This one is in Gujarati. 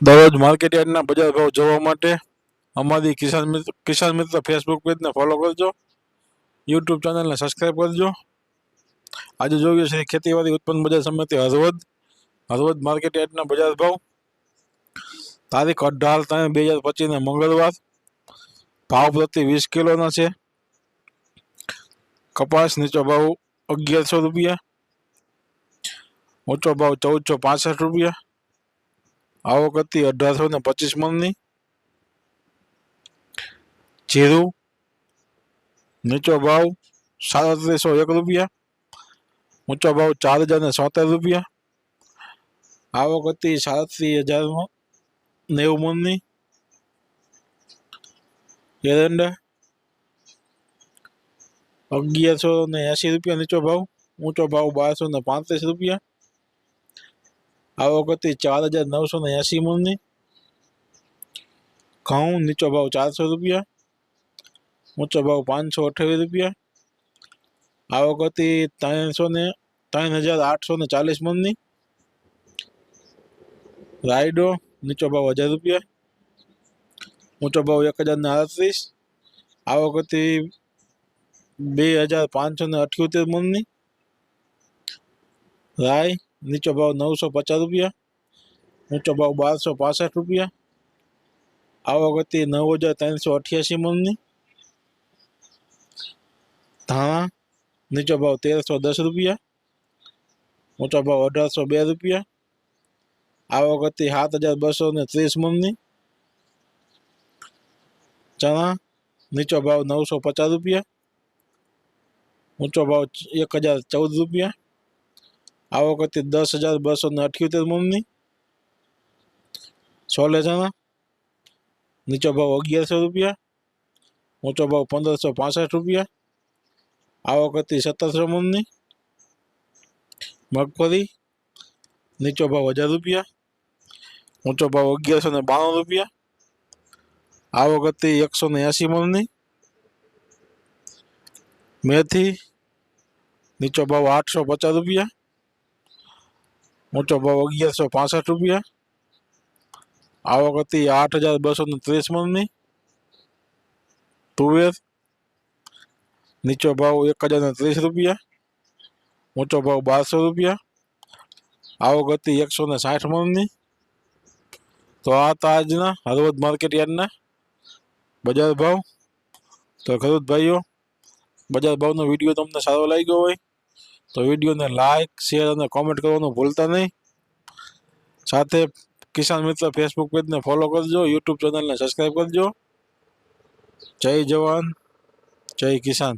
દરરોજ માર્કેટ યાર્ડના બજાર ભાવ જોવા માટે અમારી કિસાન મિત્ર કિસાન મિત્ર ફેસબુક પેજને ફોલો કરજો યુટ્યુબ ચેનલને સબસ્ક્રાઈબ કરજો આજે જોઈએ છે ખેતીવાડી ઉત્પન્ન બજાર સમિતિ હળવદ હળવદ માર્કેટ યાર્ડના બજાર ભાવ તારીખ અઢાર ત્રણ બે હજાર પચીસને મંગળવાર ભાવ પ્રતિ વીસ કિલોના છે કપાસ નીચો ભાવ અગિયારસો રૂપિયા ઊંચો ભાવ ચૌદસો પાસઠ રૂપિયા આવક હતી અઢારસો ને પચીસ મણની જીરું, નીચો ભાવ સાડત્રીસો એક રૂપિયા, ઊંચો ભાવ ચાર હજાર ને સોતેર રૂપિયા આવક હતી સાડત્રીસ હજાર નેવું મણની એરંડા, અગિયારસો ને એંશી રૂપિયા નીચો ભાવ, ઊંચો ભાવ બારસો ને પાંત્રીસ રૂપિયા આવક હતી ચાર હજાર નવસો ને એંશી મણની ઘઉં નીચો ભાવ ચારસો રૂપિયા ઊંચો ભાવ પાંચસો અઠ્યાવીસ રૂપિયા આવક હતી ત્રણસો ને ત્રણ હજાર આઠસો ને ચાલીસ મણની રાયડો નીચો ભાવ હજાર રૂપિયા ઊંચો ભાવ એક હજાર ને આડત્રીસ આવક હતી બે હજાર પાંચસો ને અઠ્યોતેર મણની રાય નીચો ભાવ નવસો પચાસ રૂપિયા ઊંચો ભાવ બારસો પાસઠ રૂપિયા આવક હતી નવ હજાર ત્રણસો અઠ્યાસી મણની ધાણા નીચો ભાવ તેરસો દસ રૂપિયા ઊંચો ભાવ અઢારસો બે રૂપિયા આવક હતી સાત હજાર બસો ને ત્રીસ મણની ચણા નીચો ભાવ નવસો પચાસ રૂપિયા ઊંચો ભાવ એક હજાર ચૌદ રૂપિયા આવક વખતે દસ હજાર બસો ને અઠ્યોતેર મૂળની સોલે ચણા નીચો ભાવ અગિયારસો રૂપિયા, ઊંચો ભાવ પંદરસો પાસઠ રૂપિયા. આવક વખતે સત્તરસો મૂળની મગફળી, નીચો ભાવ હજાર રૂપિયા, ઊંચો ભાવ અગિયારસો ને બાણું રૂપિયા. આવક હતી એકસો ને એંશી મૂળની મેથી, નીચો ભાવ આઠસો પચાસ રૂપિયા. ઊંચો ભાવ અગિયારસો પાસઠ રૂપિયા. આવક હતી આઠ હજાર બસો ને ત્રીસ મણની. તુવેર. નીચો ભાવ એક હજાર ને ત્રીસ રૂપિયા. ઊંચો ભાવ બારસો રૂપિયા. આવક હતી એકસો ને સાઠ મણની. તો આ હતા આજના હળવદ માર્કેટ યાર્ડના બજાર ભાવ. તો ખેડૂત ભાઈઓ, બજાર ભાવનો વીડિયો તમને સારો લાગ્યો હોય તો વિડીયોને લાઇક શેર અને કોમેન્ટ કરવાનું ભૂલતા નહીં. સાથે કિસાન મિત્ર ફેસબુક પેજને ફોલો કરજો યુટ્યુબ ચેનલને સબસ્ક્રાઈબ કરજો. જય જવાન, જય કિસાન.